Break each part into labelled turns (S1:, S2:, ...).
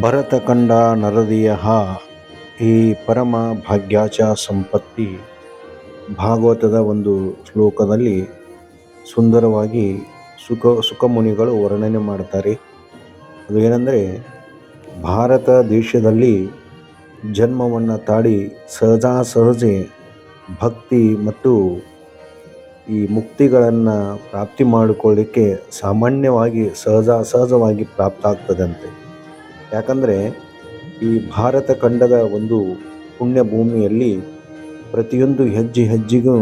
S1: ಭರತಖಂಡ ನರದಿಯ ಈ ಪರಮ ಭಾಗ್ಯಾಚ ಸಂಪತ್ತಿ ಭಾಗವತದ ಒಂದು ಶ್ಲೋಕದಲ್ಲಿ ಸುಂದರವಾಗಿ ಸುಖ, ಸುಖಮುನಿಗಳು ವರ್ಣನೆ ಮಾಡ್ತಾರೆ. ಅದು ಏನಂದರೆ, ಭಾರತ ದೇಶದಲ್ಲಿ ಜನ್ಮವನ್ನು ತಾಡಿ ಸಹಜಾ ಸಹಜೆ ಭಕ್ತಿ ಮತ್ತು ಈ ಮುಕ್ತಿಗಳನ್ನು ಪ್ರಾಪ್ತಿ ಮಾಡಿಕೊಳ್ಳಿಕ್ಕೆ ಸಾಮಾನ್ಯವಾಗಿ ಸಹಜ ಸಹಜವಾಗಿ ಪ್ರಾಪ್ತ ಆಗ್ತದಂತೆ. ಯಾಕಂದರೆ ಈ ಭಾರತ ಖಂಡದ ಒಂದು ಪುಣ್ಯ ಭೂಮಿಯಲ್ಲಿ ಪ್ರತಿಯೊಂದು ಹೆಜ್ಜೆ ಹೆಜ್ಜೆಗೂ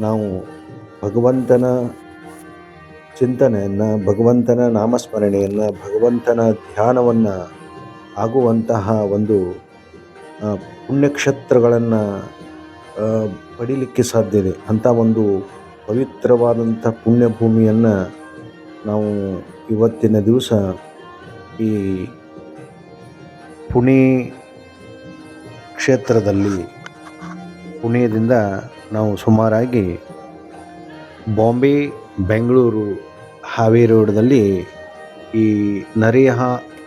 S1: ನಾವು ಭಗವಂತನ ಚಿಂತನೆಯನ್ನು, ಭಗವಂತನ ನಾಮಸ್ಮರಣೆಯನ್ನು, ಭಗವಂತನ ಧ್ಯಾನವನ್ನು ಆಗುವಂತಹ ಒಂದು ಪುಣ್ಯಕ್ಷೇತ್ರಗಳನ್ನು ಪಡೀಲಿಕ್ಕೆ ಸಾಧ್ಯ ಇದೆ. ಅಂಥ ಒಂದು ಪವಿತ್ರವಾದಂಥ ಪುಣ್ಯಭೂಮಿಯನ್ನು ನಾವು ಇವತ್ತಿನ ದಿವಸ ಈ ಪುಣೆ ಕ್ಷೇತ್ರದಲ್ಲಿ ಪುಣೆದಿಂದ ನಾವು ಸುಮಾರಾಗಿ ಬಾಂಬೆ, ಬೆಂಗಳೂರು, ಹಾವೇರಿ ರೋಡ್ದಲ್ಲಿ ಈ ನರೇಹ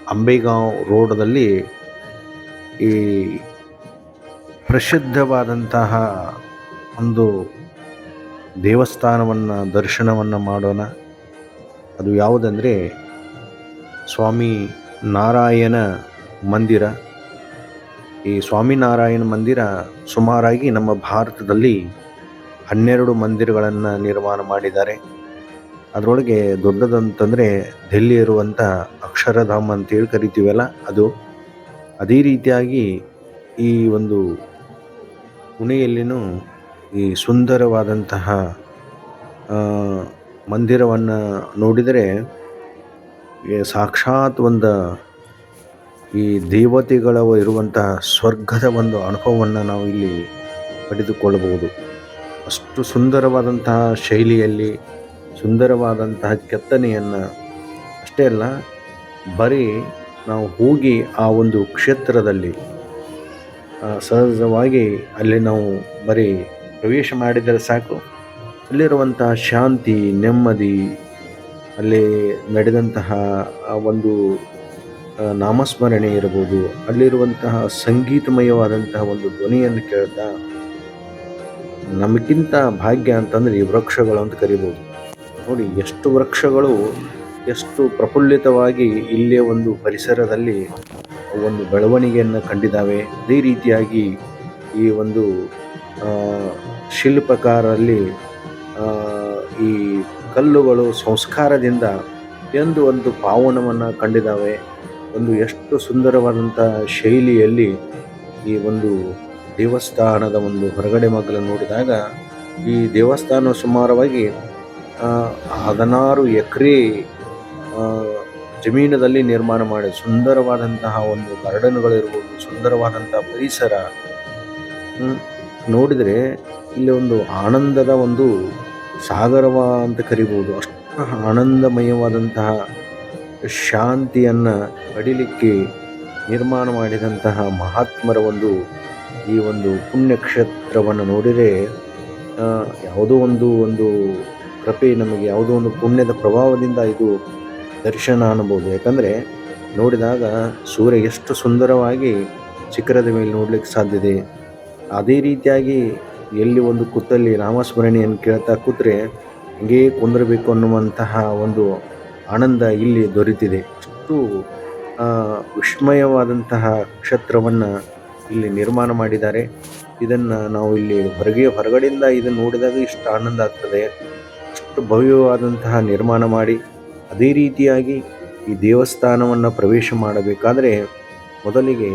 S1: ಅಂಬೇಗಾಂವ್ ರೋಡ್ದಲ್ಲಿ ಈ ಪ್ರಸಿದ್ಧವಾದಂತಹ ಒಂದು ದೇವಸ್ಥಾನವನ್ನು ದರ್ಶನವನ್ನು ಮಾಡೋಣ. ಅದು ಯಾವುದಂದರೆ ಸ್ವಾಮಿ ನಾರಾಯಣ ಮಂದಿರ. ಈ ಸ್ವಾಮಿನಾರಾಯಣ ಮಂದಿರ ಸುಮಾರಾಗಿ ನಮ್ಮ ಭಾರತದಲ್ಲಿ ಹನ್ನೆರಡು ಮಂದಿರಗಳನ್ನು ನಿರ್ಮಾಣ ಮಾಡಿದ್ದಾರೆ. ಅದರೊಳಗೆ ದೊಡ್ಡದಂತಂದರೆ ಡೆಲ್ಲಿ ಇರುವಂಥ ಅಕ್ಷರಧಾಮ ಅಂತೇಳಿ ಕರಿತೀವಲ್ಲ ಅದು. ಅದೇ ರೀತಿಯಾಗಿ ಈ ಒಂದು ಪುಣೆಯಲ್ಲಿನೂ ಈ ಸುಂದರವಾದಂತಹ ಮಂದಿರವನ್ನು ನೋಡಿದರೆ ಸಾಕ್ಷಾತ್ ಒಂದು ಈ ದೇವತೆಗಳ ಇರುವಂತಹ ಸ್ವರ್ಗದ ಒಂದು ಅನುಭವವನ್ನು ನಾವು ಇಲ್ಲಿ ಪಡೆದುಕೊಳ್ಳಬಹುದು. ಅಷ್ಟು ಸುಂದರವಾದಂತಹ ಶೈಲಿಯಲ್ಲಿ, ಸುಂದರವಾದಂತಹ ಕೆತ್ತನೆಯನ್ನು ಅಷ್ಟೇ ಅಲ್ಲ, ಬರೀ ನಾವು ಹೋಗಿ ಆ ಒಂದು ಕ್ಷೇತ್ರದಲ್ಲಿ ಸಹಜವಾಗಿ ಅಲ್ಲಿ ನಾವು ಬರೀ ಪ್ರವೇಶ ಮಾಡಿದರೆ ಸಾಕು. ಅಲ್ಲಿರುವಂತಹ ಶಾಂತಿ, ನೆಮ್ಮದಿ ಅಲ್ಲಿ ನಡೆದಂತಹ ಒಂದು ನಾಮಸ್ಮರಣೆ ಇರಬಹುದು, ಅಲ್ಲಿರುವಂತಹ ಸಂಗೀತಮಯವಾದಂತಹ ಒಂದು ಧ್ವನಿಯನ್ನು ಕೇಳ್ತಾ, ನಮಗಿಂತ ಭಾಗ್ಯ ಅಂತಂದರೆ ಈ ವೃಕ್ಷಗಳು ಅಂತ ಕರಿಬೋದು ನೋಡಿ, ಎಷ್ಟು ವೃಕ್ಷಗಳು ಎಷ್ಟು ಪ್ರಫುಲ್ಲಿತವಾಗಿ ಇಲ್ಲೇ ಒಂದು ಪರಿಸರದಲ್ಲಿ ಒಂದು ಬೆಳವಣಿಗೆಯನ್ನು ಕಂಡಿದ್ದಾವೆ. ಅದೇ ರೀತಿಯಾಗಿ ಈ ಒಂದು ಶಿಲ್ಪಕಾರರಲ್ಲಿ ಈ ಕಲ್ಲುಗಳು ಸಂಸ್ಕಾರದಿಂದ ಎಂದು ಒಂದು ಪಾವನವನ್ನು ಕಂಡಿದ್ದಾವೆ ಒಂದು ಎಷ್ಟು ಸುಂದರವಾದಂಥ ಶೈಲಿಯಲ್ಲಿ ಈ ಒಂದು ದೇವಸ್ಥಾನದ ಒಂದು ಹೊರಗಡೆ ಮಗ್ಗಲು ನೋಡಿದಾಗ ಈ ದೇವಸ್ಥಾನ ಸುಮಾರವಾಗಿ ಹದಿನಾರು ಎಕರೆ ಜಮೀನದಲ್ಲಿ ನಿರ್ಮಾಣ ಮಾಡಿ ಸುಂದರವಾದಂತಹ ಒಂದು ಗಾರ್ಡನ್ಗಳಿರ್ಬೋದು ಸುಂದರವಾದಂತಹ ಪರಿಸರ ನೋಡಿದರೆ ಇಲ್ಲಿ ಒಂದು ಆನಂದದ ಒಂದು ಸಾಗರವ ಅಂತ ಕರಿಬೋದು. ಅಷ್ಟು ಆನಂದಮಯವಾದಂತಹ ಶಾಂತಿಯನ್ನು ಪಡಿಲಿಕ್ಕೆ ನಿರ್ಮಾಣ ಮಾಡಿದಂತಹ ಮಹಾತ್ಮರ ಒಂದು ಈ ಒಂದು ಪುಣ್ಯಕ್ಷೇತ್ರವನ್ನು ನೋಡಿದರೆ ಯಾವುದೋ ಒಂದು ಒಂದು ಕೃಪೆ ನಮಗೆ, ಯಾವುದೋ ಒಂದು ಪುಣ್ಯದ ಪ್ರಭಾವದಿಂದ ಇದು ದರ್ಶನ ಅನ್ಬೋದು. ಯಾಕಂದರೆ ನೋಡಿದಾಗ ಸೂರ್ಯ ಎಷ್ಟು ಸುಂದರವಾಗಿ ಶಿಖರದ ಮೇಲೆ ನೋಡಲಿಕ್ಕೆ ಸಾಧ್ಯತೆ. ಅದೇ ರೀತಿಯಾಗಿ ಎಲ್ಲಿ ಒಂದು ಕೂತಲ್ಲಿ ನಾಮಸ್ಮರಣೆಯನ್ನು ಕೇಳ್ತಾ ಕೂತ್ರೆ ಹಂಗೇ ಕುಂದಿರಬೇಕು ಅನ್ನುವಂತಹ ಒಂದು ಆನಂದ ಇಲ್ಲಿ ದೊರೆತಿದೆ. ಅಷ್ಟು ವಿಸ್ಮಯವಾದಂತಹ ಕ್ಷೇತ್ರವನ್ನು ಇಲ್ಲಿ ನಿರ್ಮಾಣ ಮಾಡಿದ್ದಾರೆ. ಇದನ್ನು ನಾವು ಇಲ್ಲಿ ಹೊರಗೆ, ಹೊರಗಡೆಯಿಂದ ಇದನ್ನು ನೋಡಿದಾಗ ಇಷ್ಟು ಆನಂದ ಆಗ್ತದೆ. ಅಷ್ಟು ಭವ್ಯವಾದಂತಹ ನಿರ್ಮಾಣ ಮಾಡಿ, ಅದೇ ರೀತಿಯಾಗಿ ಈ ದೇವಸ್ಥಾನವನ್ನು ಪ್ರವೇಶ ಮಾಡಬೇಕಾದರೆ ಮೊದಲಿಗೆ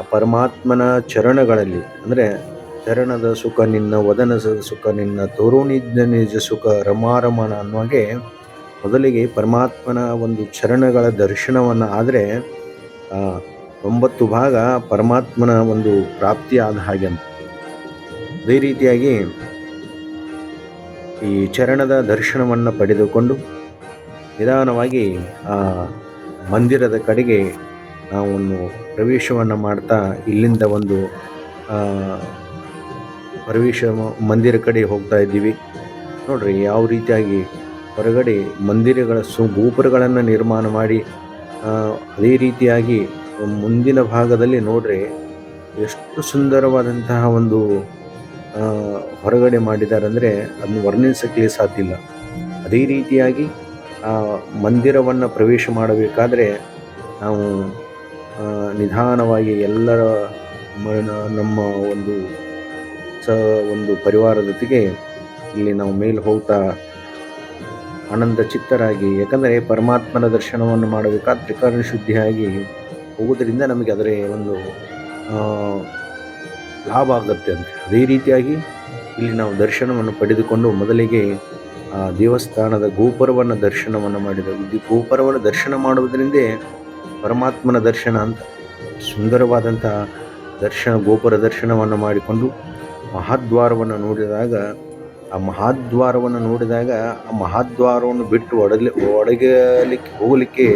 S1: ಆ ಪರಮಾತ್ಮನ ಚರಣಗಳಲ್ಲಿ, ಅಂದರೆ ಚರಣದ ಸುಖ ನಿನ್ನ ವದನ ಸುಖ ನಿನ್ನ, ತೋರುಣಿದ್ದ ನಿಜ ಸುಖ ರಮಾರಮಣ ಅನ್ನುವಾಗೆ ಮೊದಲಿಗೆ ಪರಮಾತ್ಮನ ಒಂದು ಚರಣಗಳ ದರ್ಶನವನ್ನು ಆದರೆ ಒಂಬತ್ತು ಭಾಗ ಪರಮಾತ್ಮನ ಒಂದು ಪ್ರಾಪ್ತಿ ಆದ ಹಾಗೆ ಅಂತ. ಅದೇ ರೀತಿಯಾಗಿ ಈ ಚರಣದ ದರ್ಶನವನ್ನು ಪಡೆದುಕೊಂಡು ನಿಧಾನವಾಗಿ ಆ ಮಂದಿರದ ಕಡೆಗೆ ನಾವು ಪ್ರವೇಶವನ್ನು ಮಾಡ್ತಾ ಇಲ್ಲಿಂದ ಒಂದು ಪ್ರವೇಶ ಮಂದಿರ ಕಡೆ ಹೋಗ್ತಾ ಇದ್ದೀವಿ. ನೋಡ್ರಿ ಯಾವ ರೀತಿಯಾಗಿ ಹೊರಗಡೆ ಮಂದಿರಗಳ ಸು, ಗೋಪುರಗಳನ್ನು ನಿರ್ಮಾಣ ಮಾಡಿ ಅದೇ ರೀತಿಯಾಗಿ ಮುಂದಿನ ಭಾಗದಲ್ಲಿ ನೋಡ್ರಿ ಎಷ್ಟು ಸುಂದರವಾದಂತಹ ಒಂದು ಹೊರಗಡೆ ಮಾಡಿದ್ದಾರೆ ಅಂದರೆ ಅದನ್ನು ವರ್ಣಿಸಕ್ಕೆ ಸಾಧ್ಯ ಇಲ್ಲ. ಅದೇ ರೀತಿಯಾಗಿ, ಆ, ಮಂದಿರವನ್ನು ಪ್ರವೇಶ ಮಾಡಬೇಕಾದ್ರೆ ನಾವು ನಿಧಾನವಾಗಿ ಎಲ್ಲರ ನಮ್ಮ ಒಂದು ಒಂದು ಪರಿವಾರ ಜೊತೆಗೆ ಇಲ್ಲಿ ನಾವು ಮೇಲೆ ಹೋಗ್ತಾ ಆನಂದ ಚಿತ್ತರಾಗಿ, ಯಾಕಂದರೆ ಪರಮಾತ್ಮನ ದರ್ಶನವನ್ನು ಮಾಡಬೇಕಾದ್ರೆ ತ್ರಿಕರಣ ಶುದ್ಧಿಯಾಗಿ ಹೋಗೋದರಿಂದ ನಮಗೆ ಅದರ ಒಂದು ಲಾಭ ಆಗುತ್ತೆ ಅಂತ ಅದೇ ರೀತಿಯಾಗಿ ಇಲ್ಲಿ ನಾವು ದರ್ಶನವನ್ನು ಪಡೆದುಕೊಂಡು ಮೊದಲಿಗೆ, ಆ, ದೇವಸ್ಥಾನದ ಗೋಪುರವನ್ನು ದರ್ಶನವನ್ನು ಮಾಡಿದೆವು. ಗೋಪುರವನ್ನು ದರ್ಶನ ಮಾಡುವುದರಿಂದ ಪರಮಾತ್ಮನ ದರ್ಶನ ಅಂತ ಸುಂದರವಾದಂಥ ದರ್ಶನ, ಗೋಪುರ ದರ್ಶನವನ್ನು ಮಾಡಿಕೊಂಡು ಮಹಾದ್ವಾರವನ್ನು ನೋಡಿದಾಗ, ಆ ಮಹಾದ್ವಾರವನ್ನು ನೋಡಿದಾಗ ಆ ಮಹಾದ್ವಾರವನ್ನು ಬಿಟ್ಟು ಒಡಲಿ, ಒಡಗಲಿಕ್ಕೆ, ಹೋಗಲಿಕ್ಕೆ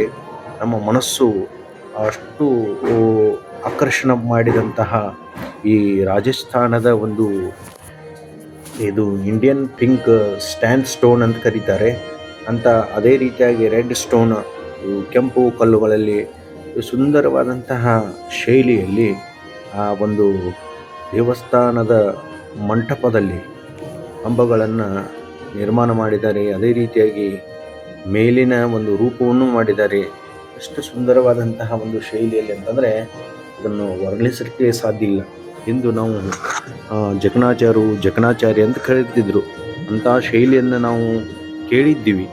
S1: ನಮ್ಮ ಮನಸ್ಸು ಅಷ್ಟು ಆಕರ್ಷಣ ಮಾಡಿದಂತಹ ಈ ರಾಜಸ್ಥಾನದ ಒಂದು ಇದು ಇಂಡಿಯನ್ ಪಿಂಕ್ ಸ್ಟ್ಯಾಂಡ್ ಸ್ಟೋನ್ ಅಂತ ಕರೀತಾರೆ. ಅಂತ ಅದೇ ರೀತಿಯಾಗಿ ರೆಡ್ ಸ್ಟೋನ್, ಕೆಂಪು ಕಲ್ಲುಗಳಲ್ಲಿ ಸುಂದರವಾದಂತಹ ಶೈಲಿಯಲ್ಲಿ ಆ ಒಂದು ದೇವಸ್ಥಾನದ ಮಂಟಪದಲ್ಲಿ ಕಂಬಗಳನ್ನು ನಿರ್ಮಾಣ ಮಾಡಿದ್ದಾರೆ. ಅದೇ ರೀತಿಯಾಗಿ ಮೇಲಿನ ಒಂದು ರೂಪವನ್ನು ಮಾಡಿದ್ದಾರೆ. ಎಷ್ಟು ಸುಂದರವಾದಂತಹ ಒಂದು ಶೈಲಿಯಲ್ಲಿ ಅಂತಂದರೆ ಇದನ್ನು ವರ್ಣಿಸಲಿಕ್ಕೆ ಸಾಧ್ಯ ಇಲ್ಲ. ಎಂದು ನಾವು ಜಕಣಾಚಾರು ಜಕಣಾಚಾರ್ಯ ಅಂತ ಕರೀತಿದ್ರು ಅಂತಹ ಶೈಲಿಯನ್ನು ನಾವು ಕೇಳಿದ್ದೀವಿ.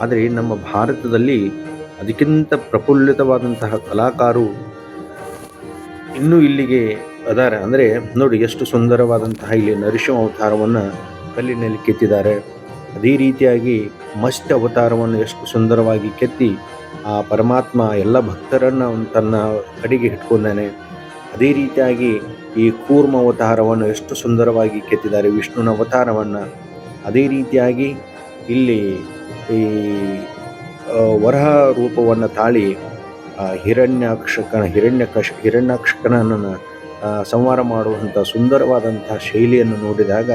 S1: ಆದರೆ ನಮ್ಮ ಭಾರತದಲ್ಲಿ ಅದಕ್ಕಿಂತ ಪ್ರಫುಲ್ಲಿತವಾದಂತಹ ಕಲಾಕಾರು ಇನ್ನೂ ಇಲ್ಲಿಗೆ ಅದಾರ. ಅಂದರೆ ನೋಡಿ ಎಷ್ಟು ಸುಂದರವಾದಂತಹ ಇಲ್ಲಿ ನರಸಿಂಹ ಅವತಾರವನ್ನು ಕಲ್ಲಿನಲ್ಲಿ ಕೆತ್ತಿದ್ದಾರೆ. ಅದೇ ರೀತಿಯಾಗಿ ಮಸ್ತ್ ಅವತಾರವನ್ನು ಎಷ್ಟು ಸುಂದರವಾಗಿ ಕೆತ್ತಿ ಆ ಪರಮಾತ್ಮ ಎಲ್ಲ ಭಕ್ತರನ್ನು ತನ್ನ ಕಡೆಗೆ ಇಟ್ಕೊಂಡಾನೆ. ಅದೇ ರೀತಿಯಾಗಿ ಈ ಕೂರ್ಮ ಅವತಾರವನ್ನು ಎಷ್ಟು ಸುಂದರವಾಗಿ ಕೆತ್ತಿದ್ದಾರೆ ವಿಷ್ಣುವಿನ ಅವತಾರವನ್ನು. ಅದೇ ರೀತಿಯಾಗಿ ಇಲ್ಲಿ ಈ ವರಹ ರೂಪವನ್ನು ತಾಳಿ ಹಿರಣ್ಯಾಕ್ಷಕನ ಹಿರಣ್ಯಕಶ ಹಿರಣ್ಯಾಕ್ಷಕನನ್ನು ಸಂಹಾರ ಮಾಡುವಂಥ ಸುಂದರವಾದಂಥ ಶೈಲಿಯನ್ನು ನೋಡಿದಾಗ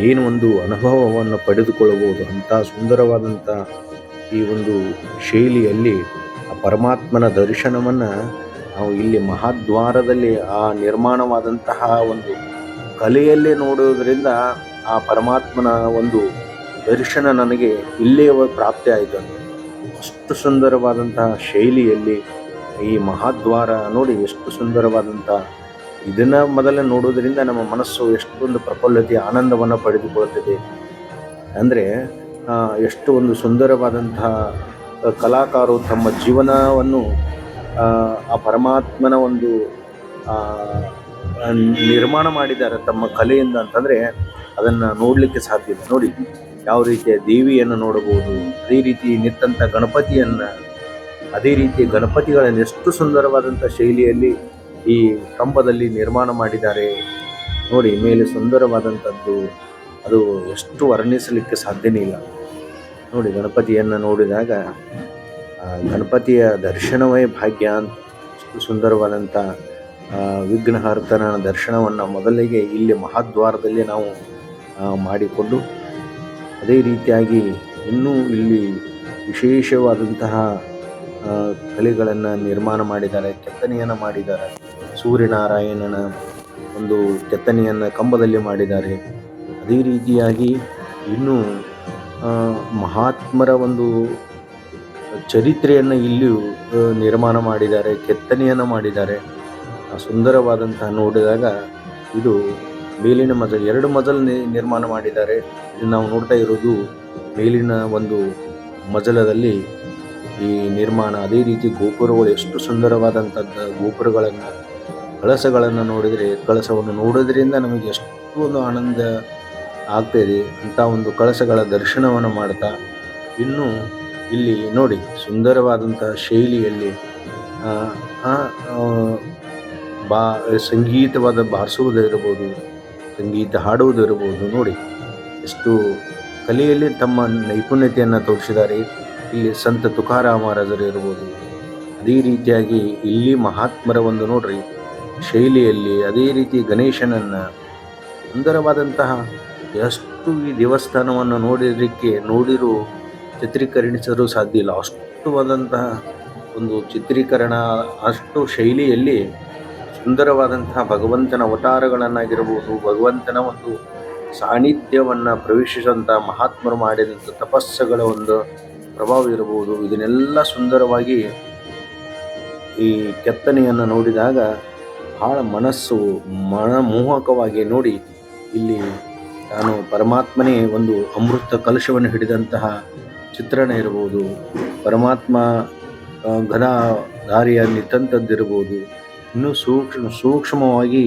S1: ಏನು ಒಂದು ಅನುಭವವನ್ನು ಪಡೆದುಕೊಳ್ಳಬಹುದು ಅಂಥ ಸುಂದರವಾದಂಥ ಈ ಒಂದು ಶೈಲಿಯಲ್ಲಿ ಆ ಪರಮಾತ್ಮನ ದರ್ಶನವನ್ನು ನಾವು ಇಲ್ಲಿ ಮಹಾದ್ವಾರದಲ್ಲಿ ಆ ನಿರ್ಮಾಣವಾದಂತಹ ಒಂದು ಕಲೆಯಲ್ಲೇ ನೋಡುವುದರಿಂದ ಆ ಪರಮಾತ್ಮನ ಒಂದು ದರ್ಶನ ನನಗೆ ಇಲ್ಲೇ ಪ್ರಾಪ್ತಿ ಆಯಿತು ಅಷ್ಟು ಸುಂದರವಾದಂತಹ ಶೈಲಿಯಲ್ಲಿ ಈ ಮಹಾದ್ವಾರ ನೋಡಿ ಎಷ್ಟು ಸುಂದರವಾದಂಥ ಇದನ್ನು ಮೊದಲೇ ನೋಡೋದರಿಂದ ನಮ್ಮ ಮನಸ್ಸು ಎಷ್ಟೊಂದು ಪ್ರಫುಲ್ಲತೆ ಆನಂದವನ್ನು ಪಡೆದುಕೊಳ್ಳುತ್ತದೆ. ಅಂದರೆ ಎಷ್ಟು ಒಂದು ಸುಂದರವಾದಂತಹ ಕಲಾಕಾರರು ತಮ್ಮ ಜೀವನವನ್ನು ಆ, ಪರಮಾತ್ಮನ ಒಂದು ನಿರ್ಮಾಣ ಮಾಡಿದ್ದಾರೆ ತಮ್ಮ ಕಲೆಯಿಂದ ಅಂತಂದರೆ ಅದನ್ನು ನೋಡಲಿಕ್ಕೆ ಸಾಧ್ಯ ಇದೆ ನೋಡಿ ಯಾವ ರೀತಿಯ ದೇವಿಯನ್ನು ನೋಡಬಹುದು ಅದೇ ರೀತಿ ನಿತ್ತಂಥ ಗಣಪತಿಯನ್ನು ಅದೇ ರೀತಿ ಗಣಪತಿಗಳನ್ನು ಎಷ್ಟು ಸುಂದರವಾದಂಥ ಶೈಲಿಯಲ್ಲಿ ಈ ಕಂಬದಲ್ಲಿ ನಿರ್ಮಾಣ ಮಾಡಿದ್ದಾರೆ. ನೋಡಿ, ಮೇಲೆ ಸುಂದರವಾದಂಥದ್ದು. ಅದು ಎಷ್ಟು ವರ್ಣಿಸಲಿಕ್ಕೆ ಸಾಧ್ಯನೇ ಇಲ್ಲ. ನೋಡಿ, ಗಣಪತಿಯನ್ನು ನೋಡಿದಾಗ ಗಣಪತಿಯ ದರ್ಶನವೇ ಭಾಗ್ಯ ಅಂತ. ಎಷ್ಟು ಸುಂದರವಾದಂಥ ವಿಘ್ನಹರ್ತನ ದರ್ಶನವನ್ನು ಮೊದಲಿಗೆ ಇಲ್ಲಿ ಮಹಾದ್ವಾರದಲ್ಲಿ ನಾವು ಮಾಡಿಕೊಂಡು, ಅದೇ ರೀತಿಯಾಗಿ ಇನ್ನೂ ಇಲ್ಲಿ ವಿಶೇಷವಾದಂತಹ ಕಲೆಗಳನ್ನು ನಿರ್ಮಾಣ ಮಾಡಿದ್ದಾರೆ, ಕೆತ್ತನೆಯನ್ನು ಮಾಡಿದ್ದಾರೆ. ಸೂರ್ಯನಾರಾಯಣನ ಒಂದು ಕೆತ್ತನೆಯನ್ನು ಕಂಬದಲ್ಲಿ ಮಾಡಿದ್ದಾರೆ. ಅದೇ ರೀತಿಯಾಗಿ ಇನ್ನೂ ಮಹಾತ್ಮರ ಒಂದು ಚರಿತ್ರೆಯನ್ನು ಇಲ್ಲಿಯೂ ನಿರ್ಮಾಣ ಮಾಡಿದ್ದಾರೆ, ಕೆತ್ತನೆಯನ್ನು ಮಾಡಿದ್ದಾರೆ. ಸುಂದರವಾದಂತಹ ನೋಡಿದಾಗ ಇದು ಮೇಲಿನ ಮಜಲ್, ಎರಡು ಮಜಲ್ ನಿರ್ಮಾಣ ಮಾಡಿದ್ದಾರೆ. ಇದು ನಾವು ನೋಡ್ತಾ ಇರೋದು ಮೇಲಿನ ಒಂದು ಮಜಲದಲ್ಲಿ ಈ ನಿರ್ಮಾಣ, ಅದೇ ರೀತಿ ಗೋಪುರಗಳು ಎಷ್ಟು ಸುಂದರವಾದಂಥದ್ದು ಗೋಪುರಗಳನ್ನು ಕಳಸಗಳನ್ನು ನೋಡಿದರೆ, ಕಳಸವನ್ನು ನೋಡೋದ್ರಿಂದ ನಮಗೆ ಎಷ್ಟೊಂದು ಆನಂದ ಆಗ್ತಾಯಿದೆ ಅಂಥ ಒಂದು ಕಳಸಗಳ ದರ್ಶನವನ್ನು ಮಾಡ್ತಾ, ಇನ್ನೂ ಇಲ್ಲಿ ನೋಡಿ, ಸುಂದರವಾದಂಥ ಶೈಲಿಯಲ್ಲಿ ಬಾ, ಸಂಗೀತವಾದ ಬಾರಿಸುವುದಿರ್ಬೋದು ಸಂಗೀತ ಹಾಡುವುದಿರ್ಬೋದು ನೋಡಿ, ಎಷ್ಟು ಕಲೆಯಲ್ಲಿ ತಮ್ಮ ನೈಪುಣ್ಯತೆಯನ್ನು ತೋರಿಸಿದ್ದಾರೆ. ಇಲ್ಲಿ ಸಂತ ತುಕಾರಾಮ ಮಹಾರಾಜರು ಇರ್ಬೋದು. ಅದೇ ರೀತಿಯಾಗಿ ಇಲ್ಲಿ ಮಹಾತ್ಮರ ಒಂದು ನೋಡ್ರಿ ಶೈಲಿಯಲ್ಲಿ ಅದೇ ರೀತಿ ಗಣೇಶನನ್ನು ಸುಂದರವಾದಂತಹ ಎಷ್ಟು ಈ ದೇವಸ್ಥಾನವನ್ನು ನೋಡಿದಕ್ಕೆ ನೋಡಿರೂ ಚಿತ್ರೀಕರಣಿಸಲು ಸಾಧ್ಯ ಇಲ್ಲ. ಅಷ್ಟುವಾದಂತಹ ಒಂದು ಚಿತ್ರೀಕರಣ, ಅಷ್ಟು ಶೈಲಿಯಲ್ಲಿ ಸುಂದರವಾದಂತಹ ಭಗವಂತನ ಅವತಾರಗಳನ್ನಾಗಿರಬಹುದು ಭಗವಂತನ ಒಂದು ಸಾನ್ನಿಧ್ಯವನ್ನು ಪ್ರವೇಶಿಸಿದಂಥ ಮಹಾತ್ಮರು ಮಾಡಿದಂಥ ತಪಸ್ಸುಗಳ ಒಂದು ಪ್ರಭಾವ ಇರಬಹುದು ಇದನ್ನೆಲ್ಲ ಸುಂದರವಾಗಿ ಈ ಕೆತ್ತನೆಯನ್ನು ನೋಡಿದಾಗ ಬಹಳ ಮನಸ್ಸು ಮನಮೋಹಕವಾಗಿ ನೋಡಿ ಇಲ್ಲಿ ನಾನು ಪರಮಾತ್ಮನೇ ಒಂದು ಅಮೃತ ಕಲಶವನ್ನು ಹಿಡಿದಂತಹ ಚಿತ್ರಣ ಇರಬಹುದು ಪರಮಾತ್ಮ ಘನ ದಾರಿಯ ದಾರಿಯಲ್ಲಿ ಇನ್ನೂ ಸೂಕ್ಷ್ಮ, ಸೂಕ್ಷ್ಮವಾಗಿ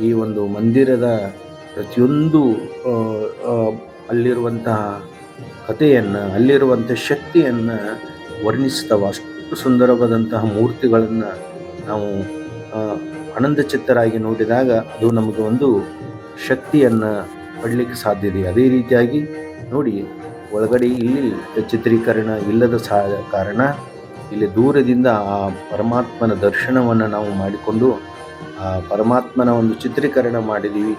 S1: ಈ ಒಂದು ಮಂದಿರದ ಪ್ರತಿಯೊಂದು ಅಲ್ಲಿರುವಂತಹ ಕಥೆಯನ್ನು ಅಲ್ಲಿರುವಂಥ ಶಕ್ತಿಯನ್ನು ವರ್ಣಿಸ್ತವ ಅಷ್ಟು ಸುಂದರವಾದಂತಹ ಮೂರ್ತಿಗಳನ್ನು ನಾವು ಆ, ಆನಂದಚಿತ್ತರಾಗಿ ನೋಡಿದಾಗ ಅದು ನಮಗೆ ಒಂದು ಶಕ್ತಿಯನ್ನು ಪಡಲಿಕ್ಕೆ ಸಾಧ್ಯ ಇದೆ. ಅದೇ ರೀತಿಯಾಗಿ ನೋಡಿ ಒಳಗಡೆ ಇಲ್ಲಿ ಚಿತ್ರೀಕರಣ ಇಲ್ಲದ ಸಾ ಕಾರಣ ಇಲ್ಲಿ ದೂರದಿಂದ ಆ ಪರಮಾತ್ಮನ ದರ್ಶನವನ್ನು ನಾವು ಮಾಡಿಕೊಂಡು ಆ ಪರಮಾತ್ಮನ ಒಂದು ಚಿತ್ರೀಕರಣ ಮಾಡಿದ್ದೀವಿ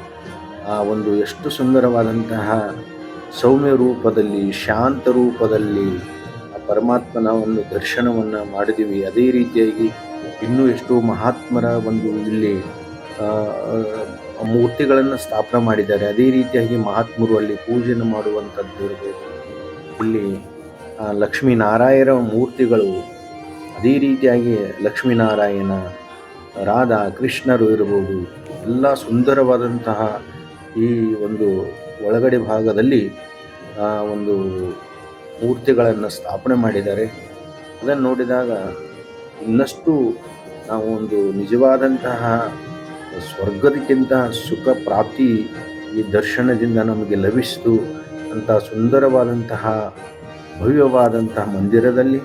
S1: ಆ ಒಂದು ಎಷ್ಟು ಸುಂದರವಾದಂತಹ ಸೌಮ್ಯ ರೂಪದಲ್ಲಿ ಶಾಂತ ರೂಪದಲ್ಲಿ ಆ ಪರಮಾತ್ಮನ ಒಂದು ದರ್ಶನವನ್ನು ಮಾಡಿದ್ದೀವಿ ಅದೇ ರೀತಿಯಾಗಿ ಇನ್ನೂ ಎಷ್ಟೋ ಮಹಾತ್ಮರ ಒಂದು ಇಲ್ಲಿ ಮೂರ್ತಿಗಳನ್ನು ಸ್ಥಾಪನೆ ಮಾಡಿದ್ದಾರೆ. ಅದೇ ರೀತಿಯಾಗಿ ಮಹಾತ್ಮರು ಅಲ್ಲಿ ಪೂಜೆಯನ್ನು ಮಾಡುವಂಥದ್ದು ಇರ್ಬೋದು ಇಲ್ಲಿ ಲಕ್ಷ್ಮೀನಾರಾಯಣ ಮೂರ್ತಿಗಳು ಅದೇ ರೀತಿಯಾಗಿ ಲಕ್ಷ್ಮೀನಾರಾಯಣ, ರಾಧಾ, ಕೃಷ್ಣರು ಇರಬಹುದು ಎಲ್ಲ ಸುಂದರವಾದಂತಹ ಈ ಒಂದು ಒಳಗಡೆ ಭಾಗದಲ್ಲಿ ಒಂದು ಮೂರ್ತಿಗಳನ್ನು ಸ್ಥಾಪನೆ ಮಾಡಿದ್ದಾರೆ. ಅದನ್ನು ನೋಡಿದಾಗ ಇನ್ನಷ್ಟು ನಾವು ಒಂದು ನಿಜವಾದಂತಹ ಸ್ವರ್ಗದಕ್ಕಿಂತ ಸುಖ ಪ್ರಾಪ್ತಿ ಈ ದರ್ಶನದಿಂದ ನಮಗೆ ಲಭಿಸಿತು. ಅಂತ ಸುಂದರವಾದಂತಹ, ಭವ್ಯವಾದಂತಹ ಮಂದಿರದಲ್ಲಿ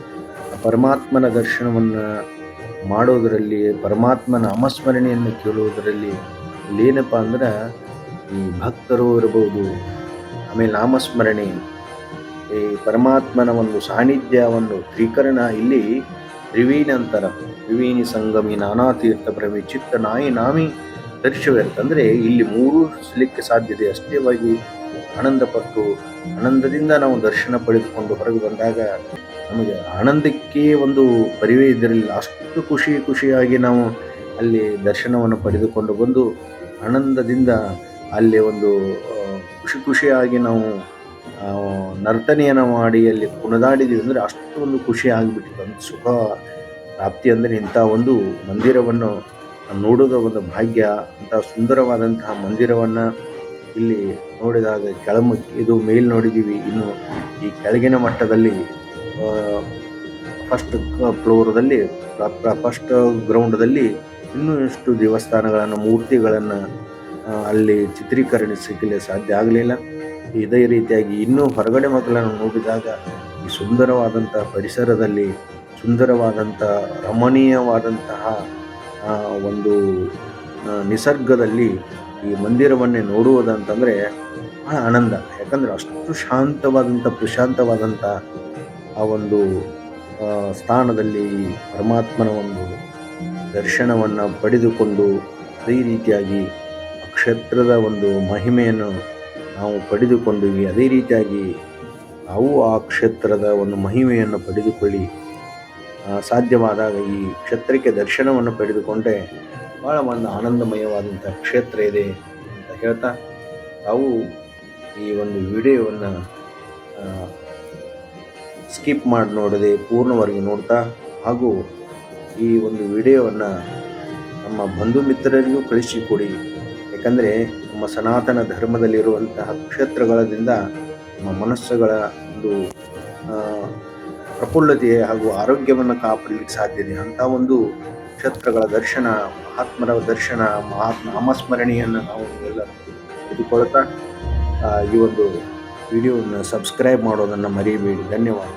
S1: ಪರಮಾತ್ಮನ ದರ್ಶನವನ್ನು ಮಾಡೋದರಲ್ಲಿ, ಪರಮಾತ್ಮನ ಅಮಸ್ಮರಣೆಯನ್ನು ಕೇಳುವುದರಲ್ಲಿ ಇಲ್ಲೇನಪ್ಪ ಅಂದ್ರೆ ಈ ಭಕ್ತರು ಇರಬಹುದು ಆಮೇಲೆ ನಾಮಸ್ಮರಣೆ, ಈ ಪರಮಾತ್ಮನ ಒಂದು ಸಾನ್ನಿಧ್ಯ, ಒಂದು ತ್ರೀಕರಣ ಇಲ್ಲಿ ತ್ರಿವೇಣಿ ಅಂತಾರ ತ್ರಿವೇಣಿ ಸಂಗಮಿ ನಾನಾ ತೀರ್ಥ ಪ್ರಮಿ ಚಿತ್ತ ನಾಯಿ ನಾಮಿ ದರ್ಶವ್ಯರ್ಥ ಅಂದರೆ ಇಲ್ಲಿ ಮೂರು ಸಲಿಕ್ಕೆ ಸಾಧ್ಯತೆ ಅಷ್ಟೇವಾಗಿ ಆನಂದಪಟ್ಟು ಆನಂದದಿಂದ ನಾವು ದರ್ಶನ ಪಡೆದುಕೊಂಡು ಹೊರಗೆ ಬಂದಾಗ ನಮಗೆ ಆನಂದಕ್ಕೆ ಒಂದು ಪರಿವೇ ಇದ್ದಿರಲಿಲ್ಲ. ಅಷ್ಟು ಖುಷಿ ಖುಷಿಯಾಗಿ ನಾವು ಅಲ್ಲಿ ದರ್ಶನವನ್ನು ಪಡೆದುಕೊಂಡು ಬಂದು ಆನಂದದಿಂದ ಅಲ್ಲಿ ಒಂದು ಖುಷಿ ಖುಷಿಯಾಗಿ ನಾವು ನರ್ತನೆಯನ್ನು ಮಾಡಿ ಅಲ್ಲಿ ಕುಣದಾಡಿದ್ವಿ ಅಂದರೆ ಅಷ್ಟೊಂದು ಖುಷಿ ಆಗಿಬಿಟ್ಟಿತ್ತು. ಒಂದು ಸುಖ ಪ್ರಾಪ್ತಿ ಅಂದರೆ ಇಂಥ ಒಂದು ಮಂದಿರವನ್ನು ನೋಡೋದ ಒಂದು ಭಾಗ್ಯ ಅಂತ ಸುಂದರವಾದಂತಹ ಮಂದಿರವನ್ನು ಇಲ್ಲಿ ನೋಡಿದಾಗ ಕೆಳಮ ಇದು ಮೇಲ್ ನೋಡಿದ್ದೀವಿ ಇನ್ನು ಈ ಕೆಳಗಿನ ಮಟ್ಟದಲ್ಲಿ ಫಸ್ಟ್ ಫ್ಲೋರದಲ್ಲಿ ಫಸ್ಟ್ ಗ್ರೌಂಡದಲ್ಲಿ ಇನ್ನೂ ಎಷ್ಟು ದೇವಸ್ಥಾನಗಳನ್ನು, ಮೂರ್ತಿಗಳನ್ನು ಅಲ್ಲಿ ಚಿತ್ರೀಕರಣಿಸಲಿಕ್ಕೆ ಸಾಧ್ಯ ಆಗಲಿಲ್ಲ. ಇದೇ ರೀತಿಯಾಗಿ ಇನ್ನೂ ಹೊರಗಡೆ ಮಕ್ಕಳನ್ನು ನೋಡಿದಾಗ ಈ ಸುಂದರವಾದಂಥ ಪರಿಸರದಲ್ಲಿ ಸುಂದರವಾದಂಥ ರಮಣೀಯವಾದಂತಹ ಒಂದು ನಿಸರ್ಗದಲ್ಲಿ ಈ ಮಂದಿರವನ್ನೇ ನೋಡುವುದಂತಂದರೆ ಭಾಳ ಆನಂದ. ಯಾಕಂದರೆ ಅಷ್ಟು ಶಾಂತವಾದಂಥ, ಪ್ರಶಾಂತವಾದಂಥ ಆ ಒಂದು ಸ್ಥಾನದಲ್ಲಿ ಪರಮಾತ್ಮನ ಒಂದು ದರ್ಶನವನ್ನು ಪಡೆದುಕೊಂಡು ಅದೇ ರೀತಿಯಾಗಿ ಕ್ಷೇತ್ರದ ಒಂದು ಮಹಿಮೆಯನ್ನು ನಾವು ಪಡೆದುಕೊಂಡಿವಿ. ಅದೇ ರೀತಿಯಾಗಿ ನಾವು ಆ ಕ್ಷೇತ್ರದ ಒಂದು ಮಹಿಮೆಯನ್ನು ಪಡೆದುಕೊಳ್ಳಿ. ಸಾಧ್ಯವಾದಾಗ ಈ ಕ್ಷೇತ್ರಕ್ಕೆ ದರ್ಶನವನ್ನು ಪಡೆದುಕೊಂಡೆ ಭಾಳ ಒಂದು ಆನಂದಮಯವಾದಂಥ ಕ್ಷೇತ್ರ ಇದೆ ಅಂತ ಹೇಳ್ತಾ ತಾವು ಈ ಒಂದು ವಿಡಿಯೋವನ್ನು ಸ್ಕಿಪ್ ಮಾಡಿ ನೋಡದೆ ಪೂರ್ಣವಾಗಿ ನೋಡ್ತಾ ಹಾಗೂ ಈ ಒಂದು ವಿಡಿಯೋವನ್ನು ನಮ್ಮ ಬಂಧು ಮಿತ್ರರಿಗೂ ಕಳಿಸಿಕೊಡಿ. ಯಾಕಂದರೆ ನಮ್ಮ ಸನಾತನ ಧರ್ಮದಲ್ಲಿರುವಂತಹ ಕ್ಷೇತ್ರಗಳಿಂದ ನಮ್ಮ ಮನಸ್ಸುಗಳ ಒಂದು ಪ್ರಫುಲ್ಲತೆ ಹಾಗೂ ಆರೋಗ್ಯವನ್ನು ಕಾಪಾಡಲಿಕ್ಕೆ ಸಾಧ್ಯ ಇದೆ. ಅಂಥ ಒಂದು ಕ್ಷೇತ್ರಗಳ ದರ್ಶನ, ಮಹಾತ್ಮರ ದರ್ಶನ ಮಹಾತ್ಮ ನಾಮಸ್ಮರಣೆಯನ್ನು ನಾವು ಎಲ್ಲ ತೆಗೆದುಕೊಳ್ತಾ ಈ ಒಂದು ವಿಡಿಯೋವನ್ನು ಸಬ್ಸ್ಕ್ರೈಬ್ ಮಾಡೋದನ್ನು ಮರೀಬೇಡಿ. ಧನ್ಯವಾದ